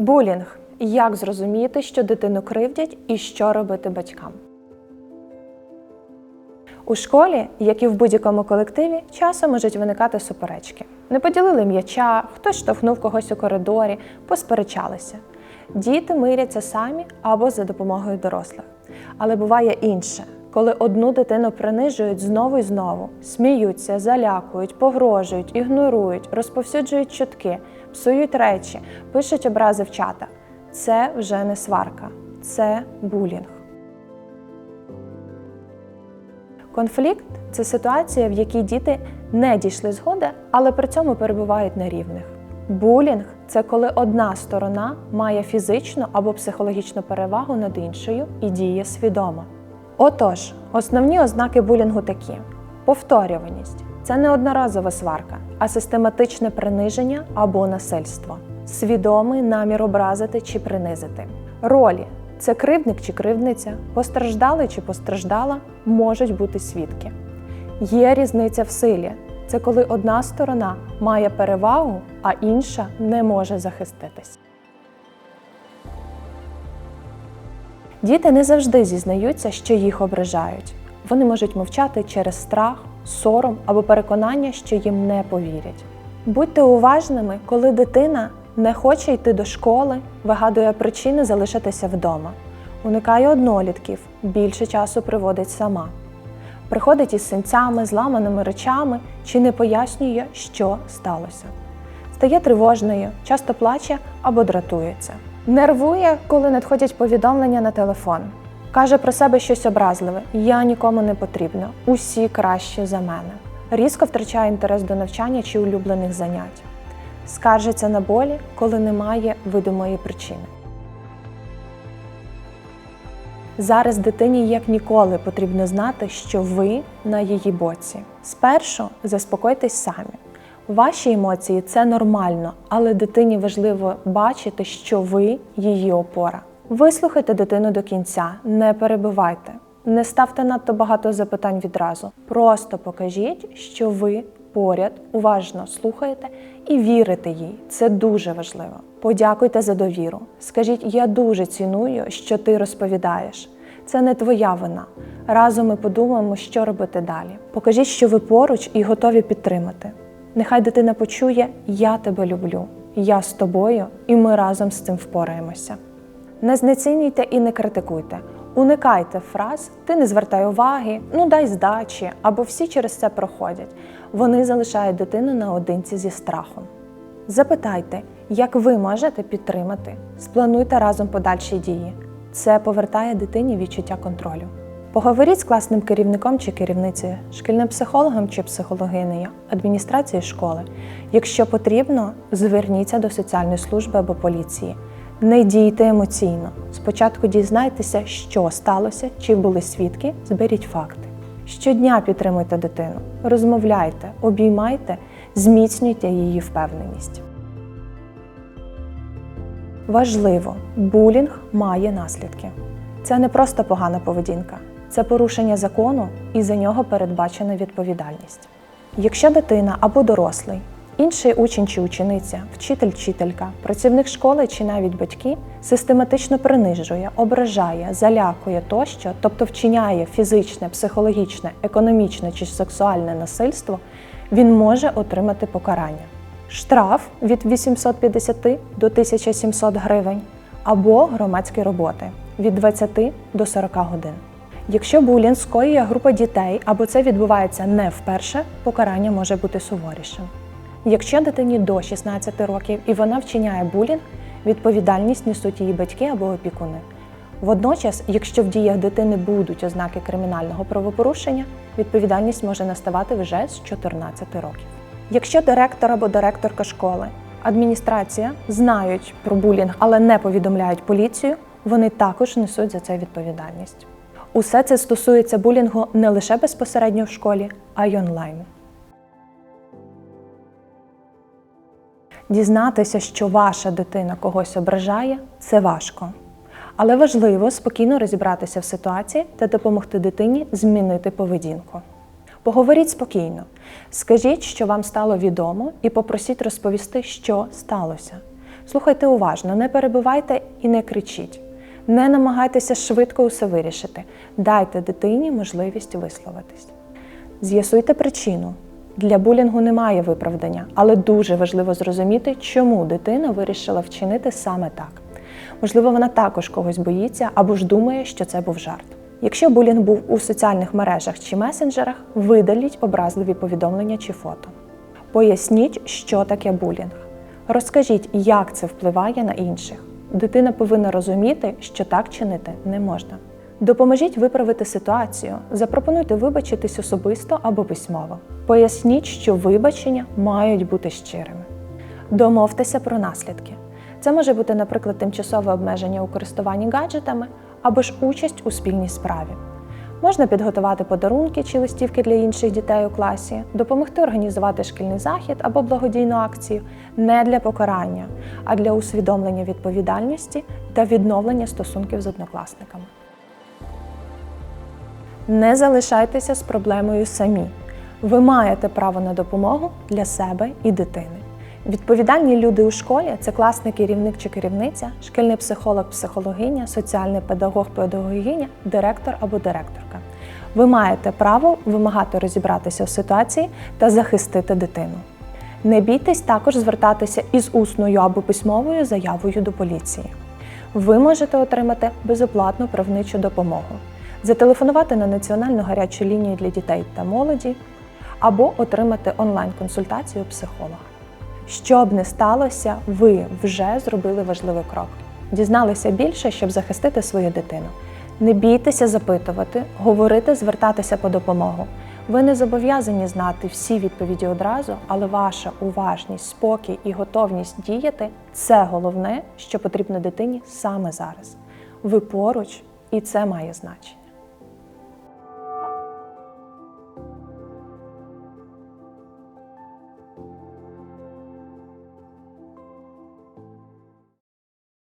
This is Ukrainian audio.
Булінг. Як зрозуміти, що дитину кривдять і що робити батькам? У школі, як і в будь-якому колективі, часом можуть виникати суперечки. Не поділили м'яча, хтось штовхнув когось у коридорі, посперечалися. Діти миряться самі або за допомогою дорослих. Але буває інше, коли одну дитину принижують знову і знову, сміються, залякують, погрожують, ігнорують, розповсюджують чутки, псують речі, пишуть образи в чатах. Це вже не сварка, це булінг. Конфлікт це ситуація, в якій діти не дійшли згоди, але при цьому перебувають на рівних. Булінг це коли одна сторона має фізичну або психологічну перевагу над іншою і діє свідомо. Отож, основні ознаки булінгу такі: повторюваність це не одноразова сварка, а систематичне приниження або насильство, свідомий намір образити чи принизити. Ролі це кривдник чи кривдниця, постраждалий чи постраждала можуть бути свідки. Є різниця в силі. Це коли одна сторона має перевагу, а інша не може захиститись. Діти не завжди зізнаються, що їх ображають. Вони можуть мовчати через страх, сором або переконання, що їм не повірять. Будьте уважними, коли дитина не хоче йти до школи, вигадує причини залишитися вдома, уникає однолітків, більше часу проводить сама. Приходить із синцями, зламаними речами чи не пояснює, що сталося. Стає тривожною, часто плаче або дратується. Нервує, коли надходять повідомлення на телефон. Каже про себе щось образливе: я нікому не потрібна, усі краще за мене. Різко втрачає інтерес до навчання чи улюблених занять. Скаржиться на болі, коли немає видимої причини. Зараз дитині як ніколи потрібно знати, що ви на її боці. Спершу заспокойтесь самі. Ваші емоції це нормально, але дитині важливо бачити, що ви її опора. Вислухайте дитину до кінця, не перебивайте, не ставте надто багато запитань відразу. Просто покажіть, що ви поряд, уважно слухаєте і вірите їй. Це дуже важливо. Подякуйте за довіру. Скажіть, я дуже ціную, що ти розповідаєш. Це не твоя вина. Разом ми подумаємо, що робити далі. Покажіть, що ви поруч і готові підтримати. Нехай дитина почує Я тебе люблю, я з тобою, і ми разом з цим впораємося. Не знецінюйте і не критикуйте. Уникайте фраз Ти не звертай уваги, ну дай здачі, або всі через це проходять. Вони залишають дитину наодинці зі страхом. Запитайте, як ви можете підтримати. Сплануйте разом подальші дії. Це повертає дитині відчуття контролю. Поговоріть з класним керівником чи керівницею, шкільним психологом чи психологинею, адміністрацією школи. Якщо потрібно, зверніться до соціальної служби або поліції. Не дійте емоційно. Спочатку дізнайтеся, що сталося, чи були свідки, зберіть факти. Щодня підтримуйте дитину, розмовляйте, обіймайте, зміцнюйте її впевненість. Важливо, булінг має наслідки. Це не просто погана поведінка, це порушення закону і за нього передбачена відповідальність. Якщо дитина або дорослий, інший учень чи учениця, вчитель, вчителька, працівник школи чи навіть батьки систематично принижує, ображає, залякує тощо, тобто вчиняє фізичне, психологічне, економічне чи сексуальне насильство, він може отримати покарання. Штраф від 850 до 1700 гривень або громадські роботи від 20 до 40 годин. Якщо булінг скоює група дітей або це відбувається не вперше, покарання може бути суворішим. Якщо дитині до 16 років і вона вчиняє булінг, відповідальність несуть її батьки або опікуни. Водночас, якщо в діях дитини будуть ознаки кримінального правопорушення, відповідальність може наставати вже з 14 років. Якщо директор або директорка школи, адміністрація знають про булінг, але не повідомляють поліцію, вони також несуть за це відповідальність. Усе це стосується булінгу не лише безпосередньо в школі, а й онлайн. Дізнатися, що ваша дитина когось ображає, це важко. Але важливо спокійно розібратися в ситуації та допомогти дитині змінити поведінку. Поговоріть спокійно, скажіть, що вам стало відомо, і попросіть розповісти, що сталося. Слухайте уважно, не перебивайте і не кричіть. Не намагайтеся швидко усе вирішити. Дайте дитині можливість висловитись. З'ясуйте причину. Для булінгу немає виправдання, але дуже важливо зрозуміти, чому дитина вирішила вчинити саме так. Можливо, вона також когось боїться або ж думає, що це був жарт. Якщо булінг був у соціальних мережах чи месенджерах, видаліть образливі повідомлення чи фото. Поясніть, що таке булінг. Розкажіть, як це впливає на інших. Дитина повинна розуміти, що так чинити не можна. Допоможіть виправити ситуацію, запропонуйте вибачитись особисто або письмово. Поясніть, що вибачення мають бути щирими. Домовтеся про наслідки. Це може бути, наприклад, тимчасове обмеження у користуванні гаджетами або ж участь у спільній справі. Можна підготувати подарунки чи листівки для інших дітей у класі, допомогти організувати шкільний захід або благодійну акцію не для покарання, а для усвідомлення відповідальності та відновлення стосунків з однокласниками. Не залишайтеся з проблемою самі. Ви маєте право на допомогу для себе і дитини. Відповідальні люди у школі це класний керівник чи керівниця, шкільний психолог, психологиня, соціальний педагог, педагогиня, директор або директорка. Ви маєте право вимагати розібратися у ситуації та захистити дитину. Не бійтесь також звертатися із усною або письмовою заявою до поліції. Ви можете отримати безоплатну правничу допомогу, зателефонувати на національну гарячу лінію для дітей та молоді або отримати онлайн-консультацію психолога. Що б не сталося, ви вже зробили важливий крок. Дізналися більше, щоб захистити свою дитину. Не бійтеся запитувати, говорити, звертатися по допомогу. Ви не зобов'язані знати всі відповіді одразу, але ваша уважність, спокій і готовність діяти це головне, що потрібно дитині саме зараз. Ви поруч, і це має значення.